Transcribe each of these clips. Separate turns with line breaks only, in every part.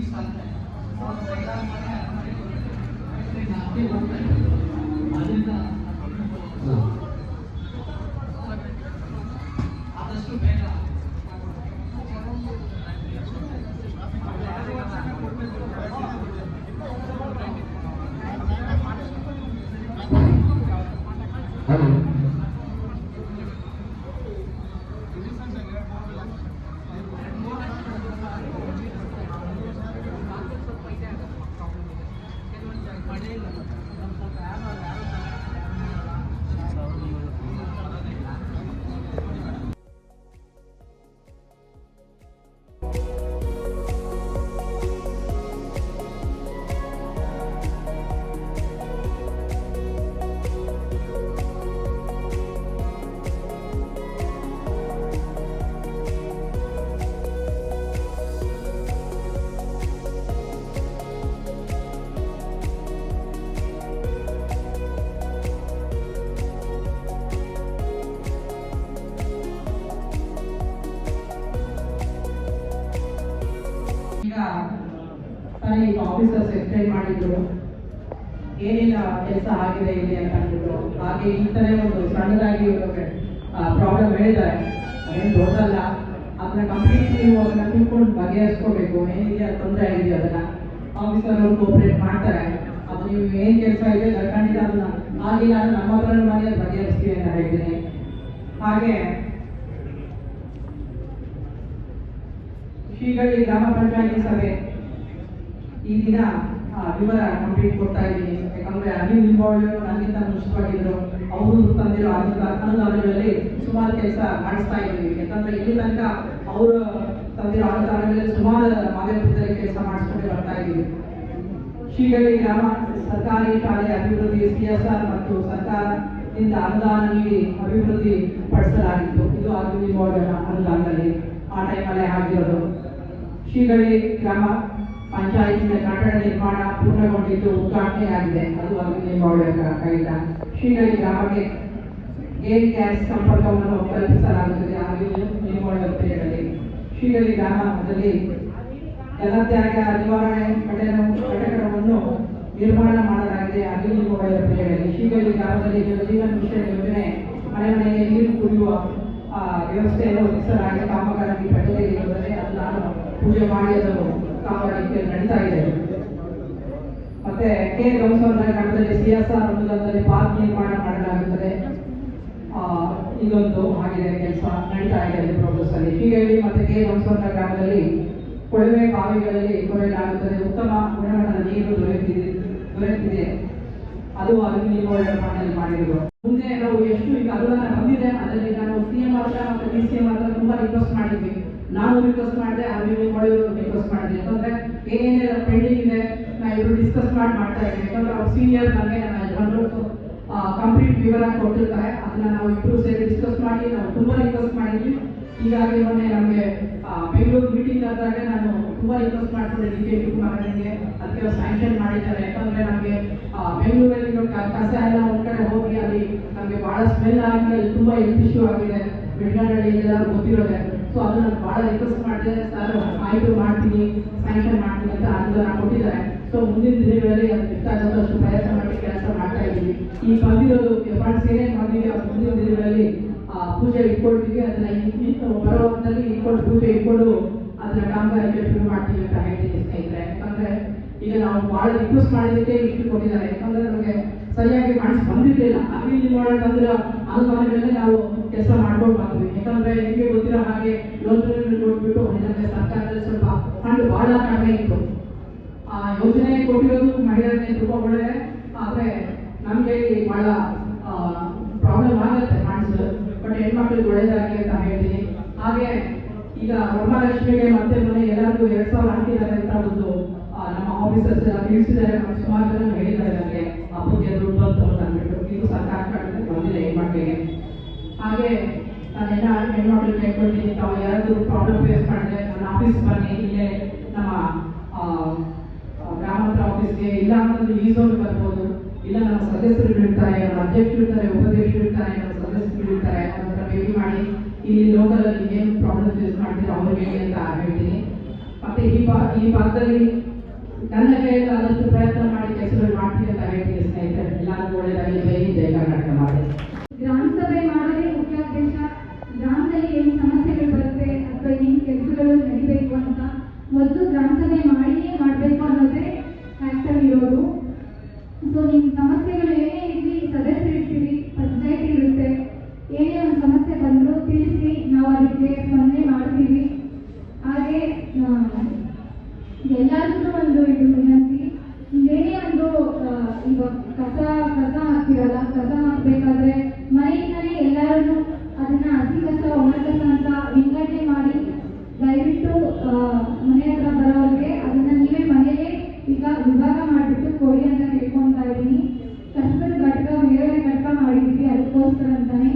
ಈಗ ನೀರು ಸಾಲ್ತಾ ಇದೆ ಅವ್ರು ಐದಾರು ಮನೆ
ತಾನೇ ಈಗ ಆಫೀಸರ್ಸ್ ಎಕ್ಸ್ಪ್ಲೈನ್ ಮಾಡಿದ್ರು ಏನೇನ ಕೆಲಸ ಆಗಿದೆ ಇಲ್ಲಿ ಅಂತ ಅಂದ್ಬಿಟ್ಟು. ಹಾಗೆ ಈ ಥರ ಒಂದು ಸಣ್ಣದಾಗಿ ಪ್ರಾಬ್ಲಮ್ ಹೇಳಿದ್ದಾರೆ. ಅದೇನು ದೊಡ್ಡದಲ್ಲ. ಅದನ್ನ ಕಂಪ್ಲೀಟ್ ನೀವು ಅದನ್ನ ತಿಳ್ಕೊಂಡು ಬಗೆಹರಿಸ್ಕೋಬೇಕು. ಏನಿದೆ ತೊಂದರೆ ಇದೆಯಾ ಅದನ್ನ? ಆಫೀಸರ್ ಅವರು ಕೋಪರೇಟ್ ಮಾಡ್ತಾರೆ. ಅದು ನೀವು ಏನು ಕೆಲಸ ಇದೆ ಖಂಡಿತ ಅದನ್ನ ಆಗಿಲ್ಲ ಅಂದ್ರೆ ನಮ್ಮ ಹತ್ರ ಮಾಡಿ, ಅದು ಬಗೆಹರಿಸ್ತೀವಿ ಅಂತ ಹೇಳ್ತೀನಿ. ಹಾಗೆ, ಶ್ರೀಗಳ್ಳಿ ಗ್ರಾಮ ಪಂಚಾಯತಿ ಸಭೆ. ಈ ವಿವರ ಕಂಪ್ಲೀಟ್ ಕೊಡ್ತಾ ಇದ್ದೀನಿ. ಯಾಕಂದ್ರೆ ಅನಿಲ್ ನಿಂಬಾವಳಿ ನನಗಿಂತ ಮುಂಚಿತವಾಗಿದ್ರು ಅವರು ತಂದಿರೋ ಅನುದಾನ ಅನುದಾನಗಳಲ್ಲಿ ಸುಮಾರು ಕೆಲಸ ಮಾಡಿಸ್ತಾ ಇದ್ದೀವಿ ಯಾಕಂದ್ರೆ ಇಲ್ಲಿ ತನಕ ಅವರು ತಂದಿರೋ ಅನುದಾನಗಳಲ್ಲಿ ಸುಮಾರು ಮಾದೇಪುರದಲ್ಲಿ ಕೆಲಸ ಮಾಡಿಸ್ಕೊಂಡು ಬರ್ತಾ ಇದ್ದೀವಿ ಶ್ರೀಗಳಿ ಗ್ರಾಮ, ಸರ್ಕಾರಿ ಶಾಲೆ ಅಭಿವೃದ್ಧಿ ಸಿಎಸ್ಆರ್ ಮತ್ತು ಸರ್ಕಾರದಿಂದ ಅನುದಾನ ನೀಡಿ ಅಭಿವೃದ್ಧಿ ಪಡಿಸಲಾಗಿತ್ತು. ಇದು ಅನಿಲ್ ನಿಂಬಾವಳಿ ಅನುದಾನದಲ್ಲಿ ಆ ಟೈಮಲ್ಲೇ ಆಗಿರೋದು. ಶ್ರೀಗಳಿ ಗ್ರಾಮ ಪಂಚಾಯತಿನ ಕಟ್ಟಡ ನಿರ್ಮಾಣ ಪೂರ್ಣಗೊಂಡಿದ್ದು ಉದ್ಘಾಟನೆಯಾಗಿದೆ. ಅದು ಅಭಿವೃದ್ಧಿ ಮಾಡಬೇಕಾಗಿಲ್ಲ ಕೈಯಿಂದ ಶ್ರೀಗಳ್ಳಿ ಗ್ರಾಮಕ್ಕೆ ಏರ್ ಗ್ಯಾಸ್ ಸಂಪರ್ಕವನ್ನು ಕಲ್ಪಿಸಲಾಗುತ್ತದೆ ನಿಂಬಾವಳಿ ವೃತ್ತಿಯಲ್ಲಿ ಶ್ರೀಗಳ್ಳಿ ಗ್ರಾಮದಲ್ಲಿ ಜನತ್ಯಾಗ ನಿವಾರಣೆ ಕಟ್ಟಡ ಕಟ್ಟಡವನ್ನು ನಿರ್ಮಾಣ ಮಾಡಲಾಗಿದೆ. ಅಭಿವೃದ್ಧಿ ನಿಂಬಾವಳಿ ವೃತ್ತಿಯಲ್ಲಿ ಶ್ರೀಗಳ್ಳಿ ಗ್ರಾಮದಲ್ಲಿ ಜಲಜೀವನ ಮಿಷನ್ ಯೋಜನೆ ಮನೆ ಮನೆಗೆ ನೀರು ಕುಡಿಯುವ ವ್ಯವಸ್ಥೆಯನ್ನು ಒದಗಿಸಲಾಗಿದೆ ಕಾಮಗಾರಿ ಪ್ರಗತಿಯಲ್ಲಿರುತ್ತದೆ ಅದು ನಾನು ಪೂಜೆ ಮಾಡಿ ಅದು ಕಾಮಗಾರಿ ನಡೀತಾ ಇದೆ. ಮತ್ತೆ ಕೆ ಗಂಸವರ ಗ್ರಾಮದಲ್ಲಿ ಸಿ ಎಸ್ ಆರ್ ಅನುದಾನದಲ್ಲಿ ಪಾರ್ಕ್ ನಿರ್ಮಾಣ ಮಾಡಲಾಗುತ್ತದೆ. ಇದೊಂದು ಆಗಿದೆ ಕೆಲಸ ನಡೀತಾ ಇದೆ ಪ್ರೋಗ್ರೆಸ್ ಅಲ್ಲಿ. ಹೀಗಾಗಿ ಮತ್ತೆ ಕೆ ಗಂಸವರ ಗ್ರಾಮದಲ್ಲಿ ಕೊಳವೆ ಬಾವಿಗಳಲ್ಲಿ ಕೊರೆಯಲಾಗುತ್ತದೆ. ಉತ್ತಮ ಗುಣಮಟ್ಟದ ನೀರು ದೊರೆಯುತ್ತಿದೆ ದೊರೆಯುತ್ತಿದೆ. ಅದು ಅದು ನಿರ್ವಹಣೆ ಮಾಡಿದ್ರು ಮುಂದೆ ನಾವು ಎಷ್ಟು ಈಗ ಅನುದಾನ ಬಂದಿದೆ, ಅದರಲ್ಲಿ ನಾವು ಸಿ ಎಂ ಹತ್ರ ಮತ್ತು ಡಿ ಸಿ ಎಂ ತುಂಬಾ ರಿಕ್ವೆಸ್ಟ್ ಮಾಡಿದ್ವಿ. ನಾನು ರಿಕ್ವೆಸ್ಟ್ ಮಾಡಿದೆ ಮಾಡಿದ್ರು ರಿಕ್ವೆಸ್ಟ್ ಮಾಡಿದೆ. ಯಾಕಂದ್ರೆ ಏನೇನೆಲ್ಲ ಪೆಂಡಿಂಗ್ ಇದೆ, ನಾ ಇವರು ಡಿಸ್ಕಸ್ ಮಾಡಿ ಮಾಡ್ತಾ ಇದ್ದೀನಿ ಯಾಕಂದ್ರೆ ಅವ್ರ ಸೀನಿಯರ್ ನನಗೆ ನನ್ನ ಯಜಮಾನರು ಕಂಪ್ಲೀಟ್ ವಿವರ ಕೊಟ್ಟಿರ್ತಾರೆ. ಅದನ್ನ ನಾವು ಇಬ್ರು ಸೇರಿ ಡಿಸ್ಕಸ್ ಮಾಡಿ, ನಾವು ತುಂಬಾ ರಿಕ್ವೆಸ್ಟ್ ಮಾಡಿದ್ವಿ. ಹೀಗಾಗಿ ಮೊನ್ನೆ ನಮಗೆ ಬೆಂಗಳೂರು ಮೀಟಿಂಗ್ ಆದಾಗ ನಾನು ತುಂಬಾ ರಿಕ್ವೆಸ್ಟ್ ಮಾಡ್ಕೊಂಡೆ ಡಿ ಕೆ ಶಿವಕುಮಾರನಿಗೆ ಅದಕ್ಕೆ ಸ್ಯಾಂಕ್ಷನ್ ಮಾಡಿದ್ದಾರೆ. ಯಾಕಂದ್ರೆ ನಮಗೆ ಬೆಂಗಳೂರಲ್ಲಿ ಕಸ ಎಲ್ಲ ಒಂದ್ ಕಡೆ ಹೋಗಿ ಅಲ್ಲಿ ನಮಗೆ ಬಹಳ ಸ್ಮೆಲ್ ಆಗಿದೆ ಅಲ್ಲಿ ತುಂಬಾ ಹೆಲ್ತ್ ಇಶ್ಯೂ ಆಗಿದೆ. ಬೆಂಗಳೂರಲ್ಲಿ ಎಲ್ಲ ಗೊತ್ತಿರೋದೆ. ಸೊ ಅದನ್ನ ನಾನು ಬಹಳ ರಿಕ್ವೆಸ್ಟ್ ಮಾಡಿದೆ ಸರ್ ಆಯಿತು ಮಾಡ್ತೀನಿ ಸ್ಯಾಂಕ್ಷನ್ ಮಾಡ್ತೀನಿ ಅಂತ ಅನುದಾನ ಕೊಟ್ಟಿದ್ದಾರೆ. ಸೊ ಮುಂದಿನ ದಿನಗಳಲ್ಲಿ ಅದು ಬೇಕಾದಷ್ಟು ಪ್ರಯತ್ನ ಮಾಡಿ ಕೆಲಸ ಮಾಡ್ತಾ ಇದ್ದೀವಿ. ಈ ಬಂದಿರೋದು ಫಂಡ್ಸ್ ಏನೇನು ಬಂದಿದೆ ಅದು ಮುಂದಿನ ದಿನಗಳಲ್ಲಿ ಆ, ಪೂಜೆ ಇಟ್ಕೊಳ್ತೀವಿ ಅದನ್ನ ಬರೋ ಹೊತ್ತಲ್ಲಿ ಇಟ್ಕೊಂಡು ಪೂಜೆ ಇಟ್ಕೊಂಡು ಅದನ್ನ ಕಾಮಗಾರಿಕೆ ಶುರು ಮಾಡ್ತೀವಿ ಅಂತ ಹೇಳ್ತೀನಿ ಸ್ನೇಹಿತರೆ. ಯಾಕಂದ್ರೆ ಈಗ ನಾವು ಬಹಳ ರಿಕ್ವೆಸ್ಟ್ ಮಾಡಿದ್ದಕ್ಕೆ ಇಷ್ಟು ಕೊಟ್ಟಿದ್ದಾರೆ. ಯಾಕಂದ್ರೆ ನಮಗೆ ಸರಿಯಾಗಿ ಫಂಡ್ಸ್ ಬಂದಿರಲಿಲ್ಲ. ಅಲ್ಲಿ ಮಾಡೋಣ ಅಂದ್ರೆ ಅನುದಾನಗಳನ್ನೇ ನಾವು ಕೆಲಸ ಮಾಡ್ಕೊಂಡು ಬಂದ್ವಿ. ಯಾಕಂದ್ರೆ ನಿಮಗೆ ಗೊತ್ತಿರೋ ಹಾಗೆ ಯೋಜನೆ ನೋಡ್ಬಿಟ್ಟು ನಮಗೆ ಸರ್ಕಾರದಲ್ಲಿ ಸ್ವಲ್ಪ ಫಂಡ್ ಬಹಳ ಕಡಿಮೆ ಇತ್ತು. ಆ ಯೋಜನೆ ಕೊಟ್ಟಿರೋದು ಮಹಿಳೆಯರಿಗೆ ತುಂಬಾ ಒಳ್ಳೆ, ಆದ್ರೆ ನಮಗೆ ಇಲ್ಲಿ ಬಹಳ ಪ್ರಾಬ್ಲಮ್ ಆಗುತ್ತೆ ಫಂಡ್ಸ್ ಬಟ್ ಹೆಣ್ಮಕ್ಳಿಗೆ ಒಳ್ಳೇದಾಗಿ ಅಂತ ಹೇಳ್ತೀನಿ ಹಾಗೆ ಈಗ ವರಮಹಾಲಕ್ಷ್ಮಿಗೆ ಮತ್ತೆ ಮನೆ ಎಲ್ಲರಿಗೂ ಎರಡ್ ಸಾವಿರ ಹಾಕಿದ್ದಾರೆ ಅಂತ ಒಂದು ನಮ್ಮ ಆಫೀಸರ್ಸ್ ಎಲ್ಲ ತಿಳಿಸಿದ್ದಾರೆ. ಸುಮಾರು ಜನ ಹೇಳಿದ್ದಾರೆ ನನಗೆ ಅಪ್ಪಗೆ ದುಡ್ಡು ಬಂತು ಅಂತ ಅಂದ್ಬಿಟ್ಟು ಇದು ಸರ್ಕಾರ ಕಡೆಯಿಂದ ಬಂದಿದೆ ಹೆಣ್ಮಕ್ಳಿಗೆ ಹಾಗೆ ನಾನೆಲ್ಲ ಹೆಣ್ಮಕ್ಳು ಕೇಳ್ಕೊಳ್ತೀನಿ ತಾವು ಯಾರಾದರೂ ಪ್ರಾಬ್ಲಮ್ ಫೇಸ್ ಮಾಡಿದ್ರೆ ನನ್ನ ಆಫೀಸ್ ಬನ್ನಿ. ಇಲ್ಲೇ ನಮ್ಮ ಗ್ರಾಮಾಂತರ ಆಫೀಸ್ಗೆ ಇಲ್ಲ ಅಂತಂದ್ರೆ ಈ ಝೋನ್ ಬರ್ಬೋದು. ಇಲ್ಲ ನಮ್ಮ ಸದಸ್ಯರು ಇರ್ತಾರೆ ನಮ್ಮ ಅಧ್ಯಕ್ಷರು ಇರ್ತಾರೆ, ಉಪಾಧ್ಯಕ್ಷರು ಇರ್ತಾರೆ, ನಮ್ಮ ಸದಸ್ಯರು ಇರ್ತಾರೆ. ಅವ್ರ ಭೇಟಿ ಮಾಡಿ, ಇಲ್ಲಿ ಲೋಕಲಲ್ಲಿ ಏನು ಪ್ರಾಬ್ಲಮ್ ಫೇಸ್ ಮಾಡ್ತೀರಾ ಅವ್ರಿಗೆ ಅಂತ ಹೇಳ್ತೀನಿ. ಮತ್ತೆ ಈ ಬಾ, ಈ ಭಾಗದಲ್ಲಿ ನನ್ನ ಕೈಯಲ್ಲಾದಷ್ಟು ಪ್ರಯತ್ನ ಮಾಡಿ ಕೆಲಸಗಳು ಮಾಡ್ತೀನಿ ಅಂತ ಹೇಳ್ತೀನಿ ಸ್ನೇಹಿತರೆ. ಎಲ್ಲರಿಗೂ ಒಳ್ಳೆಯದಾಗಿ
ಎಲ್ಲರಿಗೂ ಒಂದು ಇದು ವಿನಂತಿ. ಏನೇ ಒಂದು ಇವಾಗ ಕಸ ಕಸ ಹಾಕ್ತಿರಲ್ಲ, ಕಸ ಹಾಕ್ಬೇಕಾದ್ರೆ ಮನೆಯಿಂದಲೇ ಎಲ್ಲರೂ ಅದನ್ನ ಹಸಿ ಕಸ, ಒಣ ಕಸ ಅಂತ ವಿಂಗಡಣೆ ಮಾಡಿ ದಯವಿಟ್ಟು ಮನೆ ಹತ್ರ ಬರೋರಿಗೆ ಅದನ್ನ ನೀವೇ ಮನೆಯಲ್ಲೇ ಈಗ ವಿಭಾಗ ಮಾಡಿಬಿಟ್ಟು ಕೊಡಿ ಅಂತ ಕೇಳ್ಕೊತಾ ಇದ್ದೀನಿ. ಕಸದ ಘಟಕ ಬೇರೆ ಘಟಕ ಮಾಡಿದ್ವಿ ಅದಕ್ಕೋಸ್ಕರ ಅಂತಾನೆ.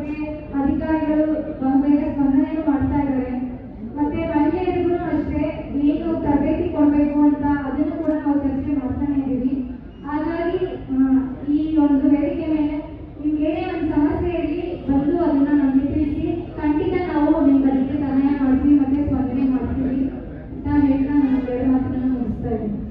ಬಗ್ಗೆ ಅಧಿಕಾರಿಗಳು ಬಹುತೇಕ ಸ್ಪಂದನೆಯನ್ನು ಮಾಡ್ತಾ ಇದ್ದಾರೆ. ಮತ್ತೆ ಮಹಿಳೆಯರಿಗೂ ಅಷ್ಟೇ ಏನು ತರಬೇತಿ ಕೊಡಬೇಕು ಅಂತ ಅದನ್ನು ಕೂಡ ನಾವು ಚರ್ಚೆ ಮಾಡ್ತಾನೆ ಇದ್ದೀವಿ. ಹಾಗಾಗಿ ಈ ಒಂದು ವೇದಿಕೆ ಮೇಲೆ ನಿಮ್ಗೆ ಏನೇ ಒಂದು ಸಮಸ್ಯೆ ಇರಲಿ, ಬಂದು ಅದನ್ನ ನಮಗೆ ತಿಳಿಸಿ. ಖಂಡಿತ ನಾವು ನಿಮ್ಮ ಕಡೆಗೆ ಸಹಾಯ ಮಾಡ್ತೀವಿ, ಮತ್ತೆ ಸ್ಪಂದನೆ ಮಾಡ್ತೀವಿ ಅಂತ ಹೇಳ್ತಾ ನಾನು ಬೇರೆ ಮಾತನ್ನು ಮುಗಿಸ್ತಾ ಇದ್ದೀನಿ.